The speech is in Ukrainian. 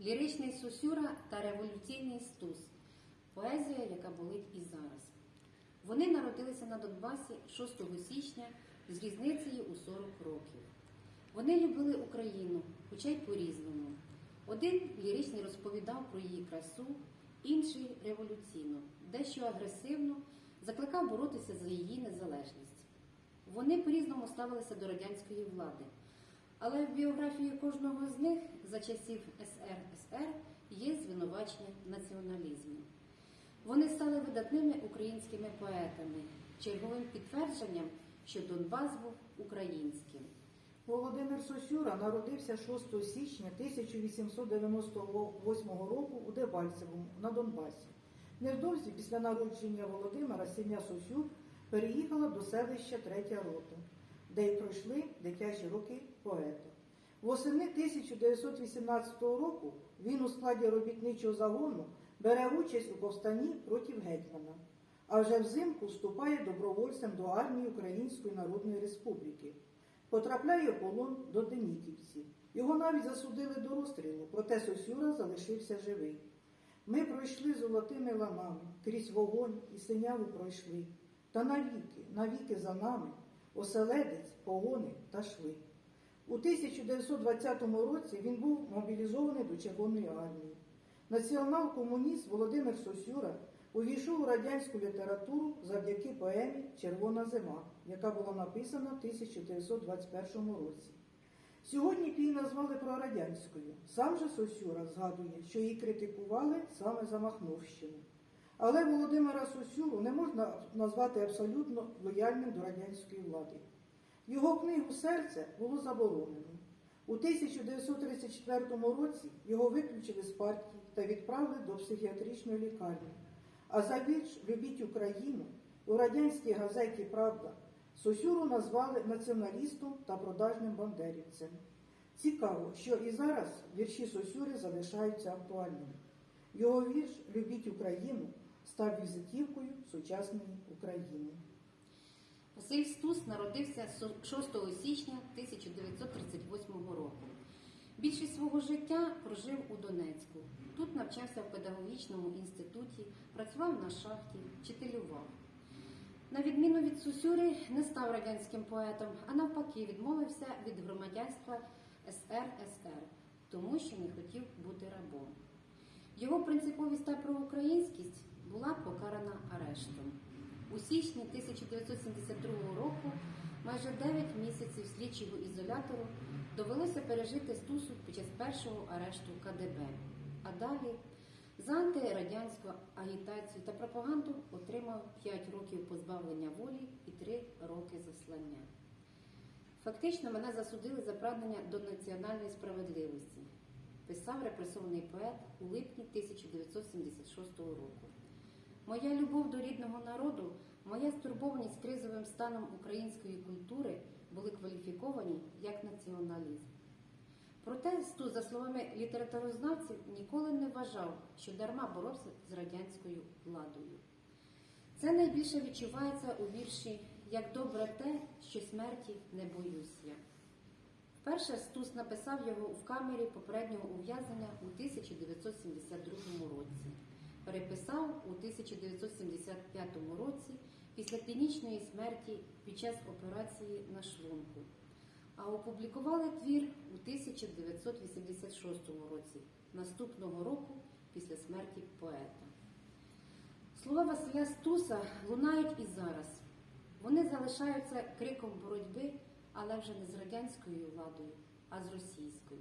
ліричний сусюра та революційний стус, поезія, яка болить і зараз. Вони народилися на Донбасі 6 січня з різницею у 40 років. Вони любили Україну, хоча й по-різному. Один ліричний розповідав про її красу, інший революційно, дещо агресивно закликав боротися за її незалежність. Вони по-різному ставилися до радянської влади. Але в біографії кожного з них за часів СРСР є звинувачення в націоналізмі. Вони стали видатними українськими поетами, черговим підтвердженням, що Донбас був українським. Володимир Сосюра народився 6 січня 1898 року у Дебальцевому на Донбасі. Невдовзі після народження Володимира сім'я Сосюр переїхала до селища Третя Рота, де й пройшли дитячі роки поета. Восени 1918 року він у складі робітничого загону бере участь у повстанні проти гетьмана, а вже взимку вступає добровольцем до армії Української Народної Республіки. Потрапляє в полон до деніківців. Його навіть засудили до розстрілу, проте Сосюра залишився живий. Ми пройшли золотими ламами, крізь вогонь і синяву пройшли. Та навіки, навіки за нами, оселедець, погони та шли. У 1920 році він був мобілізований до Червоної армії. Націонал-комуніст Володимир Сосюра увійшов у радянську літературу завдяки поемі Червона зима, яка була написана в 1921 році. Сьогодні її назвали прорадянською. Сам же Сосюра згадує, що її критикували саме за Махновщину. Але Володимира Сосюру не можна назвати абсолютно лояльним до радянської влади. Його книгу Серце було заборонено. У 1934 році його виключили з партії та відправили до психіатричної лікарні. А за вірш Любіть Україну у радянській газеті Правда Сосюру назвали націоналістом та продажним бандерівцем. Цікаво, що і зараз вірші Сосюри залишаються актуальними. Його вірш Любіть Україну став візитівкою сучасної України. Василь Стус народився 6 січня 1938 року. Більшість свого життя прожив у Донецьку. Тут навчався в педагогічному інституті, працював на шахті, вчителював. На відміну від Сусюри, не став радянським поетом, а навпаки, відмовився від громадянства СРСР, тому що не хотів бути рабом. Його принциповість та проукраїнськість була покарана арештом. У січні 1972 року, майже 9 місяців слідчого ізолятору, довелося пережити Стусу під час першого арешту КДБ. А далі за антирадянську агітацію та пропаганду отримав 5 років позбавлення волі і 3 роки заслання. Фактично мене засудили за прагнення до національної справедливості, писав репресований поет у липні 1976 року. Моя любов до рідного народу, моя стурбованість кризовим станом української культури були кваліфіковані як націоналізм. Проте, Стус, за словами літературознавців, ніколи не вважав, що дарма боровся з радянською владою. Це найбільше відчувається у вірші Як добре те, що смерті не боюсь я. Вперше Стус написав його в камері попереднього ув'язнення у 1972 році. Переписав у 1975 році після клінічної смерті під час операції на шлунку. А опублікували твір у 1986 році, наступного року після смерті поета. Слова Василя Стуса лунають і зараз. Вони залишаються криком боротьби, але вже не з радянською владою, а з російською.